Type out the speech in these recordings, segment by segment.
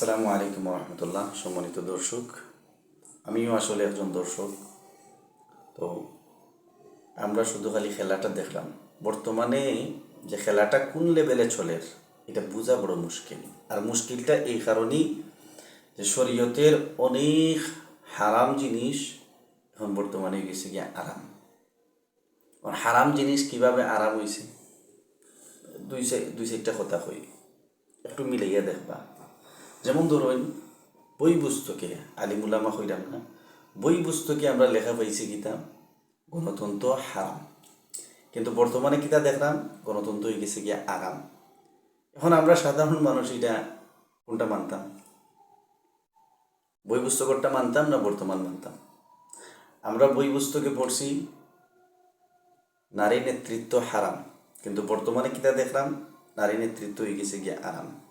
আসসালামু আলাইকুম রহমতুল্লাহ সম্মানিত দর্শক। আমিও আসলে একজন দর্শক। তো আমরা শুধু খালি খেলাটা দেখলাম। বর্তমানে যে খেলাটা কোন লেভেলে চলে, এটা বোঝা বড় মুশকিল। আর মুশকিলটা এই কারণেই যে শরীয়তের অনেক হারাম জিনিস এখন বর্তমানে গেছে গিয়ে আরাম। হারাম জিনিস কীভাবে আরাম হয়েছে দুই দুই সাইডটা কথা কই। একটু মিলাইয়া দেখবা। যেমন ধরুন, বই পুস্তকে আলিমুলামা হইলাম না, বই পুস্তকে আমরা লেখা পাইছি কিতাব গণতন্ত্র হারাম। কিন্তু বর্তমানে কিতা দেখলাম? গণতন্ত্র হয়ে গেছে গিয়া আরাম। এখন আমরা সাধারণ মানুষ এটা কোনটা মানতাম? বই পুস্তকটা মানতাম না বর্তমান মানতাম? আমরা বই পুস্তকে পড়ছি, নারী নেতৃত্ব হারাম। কিন্তু বর্তমানে কিতা দেখলাম? নারী নেতৃত্ব হয়ে গেছে গিয়া আরাম।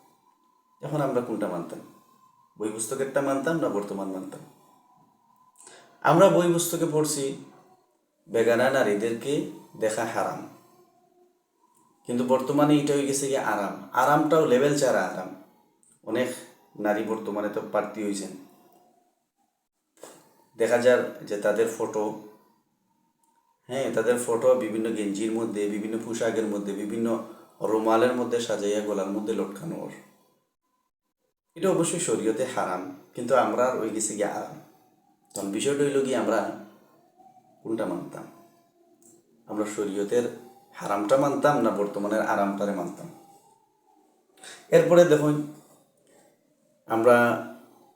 এখন আমরা কোনটা মানতাম? বই পুস্তকেরটা মানতাম না বর্তমান মানতাম? আমরা বই পুস্তকে পড়ছি, বেগানা নারীদেরকে দেখা হারাম। কিন্তু বর্তমানে এটা হয়ে গেছে গিয়ে আরাম। আরামটাও লেভেল ছাড়া আরাম। অনেক নারী বর্তমানে তো প্রার্থী হয়েছেন। দেখা যার যে তাদের ফটো হ্যাঁ তাদের ফটো বিভিন্ন গেঞ্জির মধ্যে, বিভিন্ন পোশাকের মধ্যে, বিভিন্ন রুমালের মধ্যে সাজাইয়া গলার মধ্যে লটকানো ওর। এটা অবশ্যই শরীয়তে হারাম, কিন্তু আমরা ওই গেছে গিয়ে আরাম তখন বিষয়টা হইল গিয়ে আমরা কোনটা মানতাম। আমরা শরীয়তের হারামটা মানতাম না বর্তমানের আরামটারে মানতাম। এরপরে দেখুন, আমরা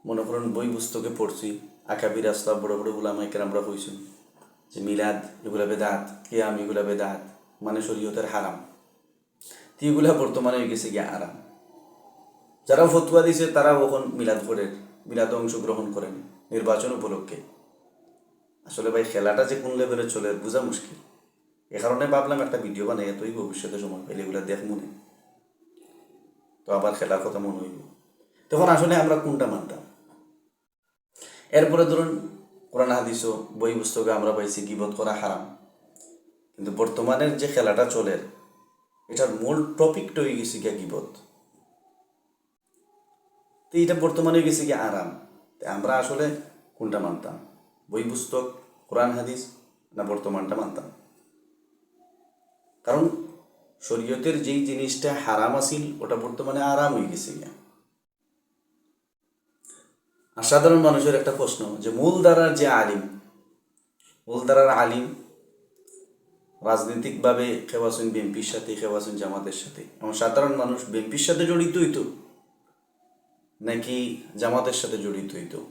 মনে করুন বই পুস্তকে পড়ছি, আকাবির আসলাম বড় বড় গুলামাইকের আমরা কইছি যে মিলাদ, এগুলা বেদাত, কিয়াম, এগুলা বেদাত মানে শরীয়তের হারাম। এগুলা বর্তমানে গেছে গিয়ে আরাম যারা ফতুয়া দিছে তারা এখন মিলাদ মিলাদে অংশগ্রহণ করেন নির্বাচন উপলক্ষে। আসলে ভাই, খেলাটা যে কোন লেভেলে চলে, বোঝা মুশকিল। এ কারণে ভাবলাম একটা ভিডিও বানাই, এতই ভবিষ্যতে সময় পেলে এগুলো দেখ মনে। তো আবার খেলার কথা মনে হইব তখন আসলে আমরা কোনটা মানতাম? এরপরে ধরুন, কোরআন হাদিসও বই পুস্তকে আমরা পাইছি, গিবত করা হারাম। কিন্তু বর্তমানের যে খেলাটা চলে, এটার মূল টপিকটা হয়ে গেছে গিয়া গিবত। তো এটা বর্তমানে গেছে কি আরাম। তো আমরা আসলে কোনটা মানতাম? বই পুস্তক কোরআন, হাদিস না বর্তমানটা মানতাম? কারণ শরীয়তের যেই জিনিসটা হারাম আসিল ওটা বর্তমানে আরাম হয়ে গেছে গিয়া। আর সাধারণ মানুষের একটা প্রশ্ন, যে মূল ধারার যে আলিম মূল ধারার আলিম রাজনৈতিকভাবে খেওয়াছেন বিএনপির সাথে খেওয়াছেন জামাতের সাথে। এবং সাধারণ মানুষ বিএনপির সাথে জড়িত হইতো নাকি জামাতের সাথে জড়িত হইতো?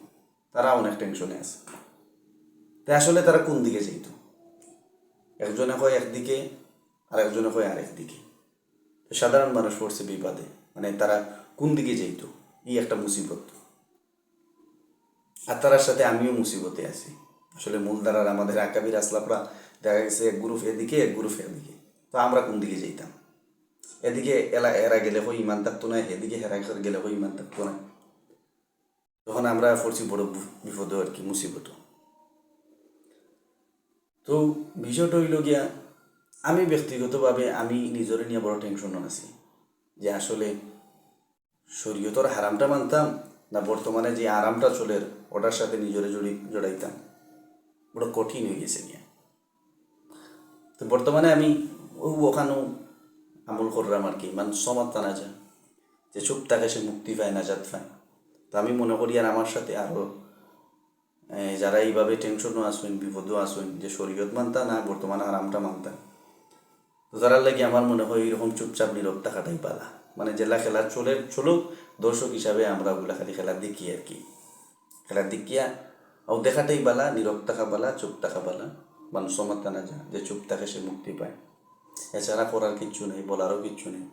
তারা অনেক টেনশনে আছে। তাই আসলে তারা কোন দিকে যেত একজনে হয় একদিকে আর একজনে হয় আরেক দিকে সাধারণ মানুষ পড়ছে বিবাদে মানে তারা কোন দিকে যেত এই একটা মুসিবত। আর তার সাথে আমিও মুসিবতে আছি। আসলে মূলধারার আমাদের আকাবির আসলাপরা দেখা গেছে এক গ্রুপ এদিকে, এক গ্রুপ এদিকে। তো আমরা কোন দিকে যেতাম এদিকে এলা এরা গেলে হয় ইমান থাকতো না, এদিকে হেরা গেলে হয় ইমান থাকতো না। তখন আমরা পড়ছি বড় বিপদ আর কি মুসিবত তো বিষয়টা হইল গিয়া, আমি ব্যক্তিগতভাবে আমি নিজরে নিয়ে বড় টেনশন আছি যে আসলে শরীয়তর হারামটা মানতাম না বর্তমানে যে আরামটা চলে ওটার সাথে নিজরে জড়ি জড়াইতাম। বড় কঠিন হয়ে গেছে গিয়া। তো বর্তমানে আমি ওখানেও আমল করলাম আর কি। মানে সমাপ্ত না যা, যে চুপ থাকে সে মুক্তি পায়, নাজাত পায়। তো আমি মনে করি আর আমার সাথে আরও যারা এইভাবে টেনশনও আসবেন, বিপদও আসবেন, যে শরীয়ত মানতা না, বর্তমানে আরামটা মানতা। তো তারা লাগে আমার মনে হয় এরকম চুপচাপ, নীরব থাকাটাই পালা মানে জেলা খেলা চলে, চলুক, দর্শক হিসাবে আমরা ওগুলা খালি খেলা দেখি আর কি? খেলার দেখিয়া ও দেখাটাই বালা, নীরব থাকা বালা, চুপ থাকা বালা। মানুষ সমাত্তা না যা, যে চুপ থাকে সে মুক্তি পায়। এছাড়া করার কিচ্ছু নেই বলারও কিচ্ছু নেই।